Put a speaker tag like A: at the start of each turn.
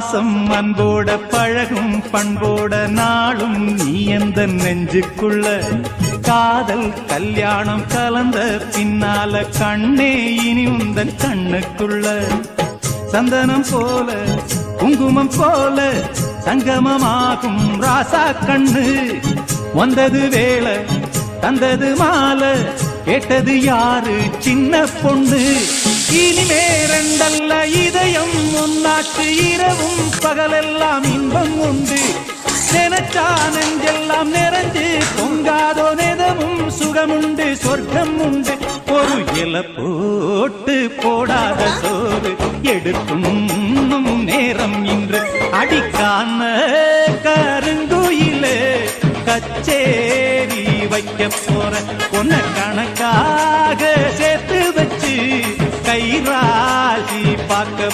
A: பாசம் அன்போட பழகும் பண்போட நாளும் நீ எந்த நெஞ்சுக்குள்ள. காதல் கல்யாணம் கலந்த பின்னால கண்ணே இனி உந்தன் கண்ணுக்குள்ள. சந்தனம் போல குங்குமம் போல சங்கமமாகும் ராசா கண்ணு. வந்தது வேலை தந்தது மாலை கேட்டது யாரு சின்ன பொண்ணு? உன்னாக்கு இரவும் பகலெல்லாம் இன்பம் உண்டு. நினைச்சா நெஞ்செல்லாம் நிறைஞ்சு பொங்காதோ நிதமும் சுகமுண்டு சொர்க்கம் உண்டு. ஒரு இல போட்டு போடாத சோறு எடுக்கும் நேரம் இன்று. அடிக்கான கருங்குயிலே கச்சேரி வைக்க போற உன்ன கணக்காக சேர்த்து வச்சு கைராசி பார்க்க